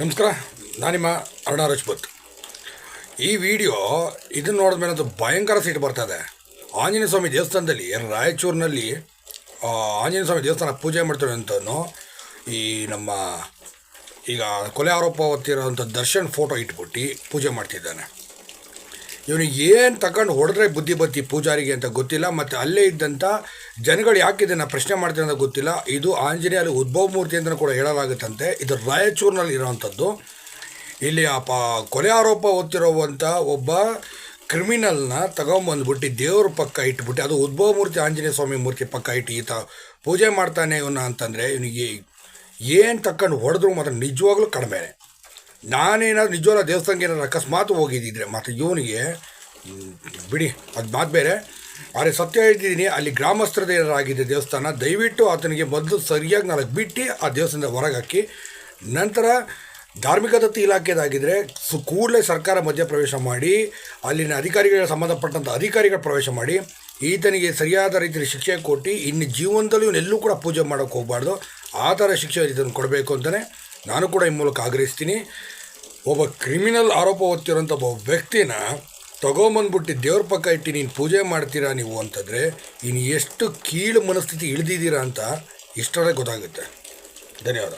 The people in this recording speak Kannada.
ನಮಸ್ಕಾರ, ನಾನು ನಿಮ್ಮ ಅರುಣ ರಜಪೂತ್. ಈ ವಿಡಿಯೋ ಇದನ್ನು ನೋಡಿದ್ಮೇಲೆ ಅದು ಭಯಂಕರ ಸಿಟ್ಟು ಬರ್ತದೆ ಆಂಜನೇಯ ಸ್ವಾಮಿ ದೇವಸ್ಥಾನದಲ್ಲಿ, ರಾಯಚೂರಿನಲ್ಲಿ ಆಂಜನೇಯ ಸ್ವಾಮಿ ದೇವಸ್ಥಾನ ಪೂಜೆ ಮಾಡ್ತಾರೆ ಅಂತನೂ ಈ ನಮ್ಮ ಈಗ ಕೊಲೆ ಆರೋಪ ಹೊತ್ತಿರೋಂಥ ದರ್ಶನ್ ಫೋಟೋ ಇಟ್ಬಿಟ್ಟು ಪೂಜೆ ಮಾಡ್ತಿದ್ದಾನೆ. ಇವನಿಗೆ ಏನು ತಗೊಂಡು ಹೊಡೆದ್ರೆ ಬುದ್ಧಿ ಬತ್ತಿ ಪೂಜಾರಿಗೆ ಅಂತ ಗೊತ್ತಿಲ್ಲ, ಮತ್ತು ಅಲ್ಲೇ ಇದ್ದಂಥ ಜನಗಳು ಯಾಕೆ ಇದನ್ನು ಪ್ರಶ್ನೆ ಮಾಡ್ತಾರೆ ಅಂತ ಗೊತ್ತಿಲ್ಲ. ಇದು ಆಂಜನೇಯಲ್ಲಿ ಉದ್ಭವ ಮೂರ್ತಿ ಅಂತ ಕೂಡ ಹೇಳಲಾಗುತ್ತಂತೆ. ಇದು ರಾಯಚೂರಿನಲ್ಲಿ ಇರೋವಂಥದ್ದು ಇಲ್ಲಿ ಆ ಪ ಕೊಲೆ ಆರೋಪ ಹೊತ್ತಿರುವಂಥ ಒಬ್ಬ ಕ್ರಿಮಿನಲ್ನ ತಗೊಂಬಂದ್ಬಿಟ್ಟು ದೇವ್ರ ಪಕ್ಕ ಇಟ್ಬಿಟ್ಟು, ಅದು ಉದ್ಭವ ಮೂರ್ತಿ, ಆಂಜನೇಯ ಸ್ವಾಮಿ ಮೂರ್ತಿ ಪಕ್ಕ ಇಟ್ಟು ಈತ ಪೂಜೆ ಮಾಡ್ತಾನೆ ಇವನ ಅಂತಂದರೆ, ಇವನಿಗೆ ಏನು ತಕ್ಕಂಡು ಹೊಡೆದ್ರು ಮಾತ್ರ ನಿಜವಾಗ್ಲೂ ಕಡಿಮೆ ನಾನೇನಾದ್ರು ನಿಜವಾದ ದೇವಸ್ಥಾನಕ್ಕೆ ಏನಾದ್ರು ಅಕಸ್ಮಾತ್ ಹೋಗಿದ್ದಿದ್ರೆ ಮತ್ತು ಇವನಿಗೆ ಬಿಡಿ, ಅದು ಮಾತು ಬೇರೆ. ಆದರೆ ಸತ್ಯ ಹೇಳ್ತಿದ್ದೀನಿ, ಅಲ್ಲಿ ಗ್ರಾಮಸ್ಥರದ್ದು ಏನಾರು ಆಗಿದೆ ದೇವಸ್ಥಾನ, ದಯವಿಟ್ಟು ಆತನಿಗೆ ಮೊದಲು ಸರಿಯಾಗಿ ನಾಲ್ಕು ಬಿಟ್ಟು ಆ ದೇವಸ್ಥಾನದ ಹೊರಗೆ ಹಾಕಿ. ನಂತರ ಧಾರ್ಮಿಕ ದತ್ತಿ ಇಲಾಖೆದಾಗಿದ್ದರೆ ಸು, ಕೂಡಲೇ ಸರ್ಕಾರ ಮಧ್ಯಪ್ರವೇಶ ಮಾಡಿ, ಅಲ್ಲಿನ ಅಧಿಕಾರಿಗಳಿಗೆ ಸಂಬಂಧಪಟ್ಟಂಥ ಅಧಿಕಾರಿಗಳ ಪ್ರವೇಶ ಮಾಡಿ, ಈತನಿಗೆ ಸರಿಯಾದ ರೀತಿಯಲ್ಲಿ ಶಿಕ್ಷೆ ಕೊಟ್ಟು, ಇನ್ನು ಜೀವನದಲ್ಲಿ ಇವನ್ನೆಲ್ಲೂ ಕೂಡ ಪೂಜೆ ಮಾಡೋಕ್ಕೆ ಹೋಗಬಾರ್ದು. ಆ ಥರ ಶಿಕ್ಷೆ ಇದನ್ನು ಕೊಡಬೇಕು ಅಂತಲೇ ನಾನು ಕೂಡ ಈ ಮೂಲಕ ಆಗ್ರಹಿಸ್ತೀನಿ. ಒಬ್ಬ ಕ್ರಿಮಿನಲ್ ಆರೋಪ ಹೊತ್ತಿರೋಂಥ ಒಬ್ಬ ವ್ಯಕ್ತಿನ ತಗೊಂಬಂದ್ಬಿಟ್ಟು ದೇವ್ರ ಪಕ್ಕ ಇಟ್ಟು ನೀನು ಪೂಜೆ ಮಾಡ್ತೀರಾ ನೀವು ಅಂತಂದರೆ ಇನ್ನು ಎಷ್ಟು ಕೀಳು ಮನಸ್ಥಿತಿ ಇಳಿದಿದ್ದೀರಾ ಅಂತ ಇಷ್ಟರಲ್ಲೇ ಗೊತ್ತಾಗುತ್ತೆ. ಧನ್ಯವಾದ.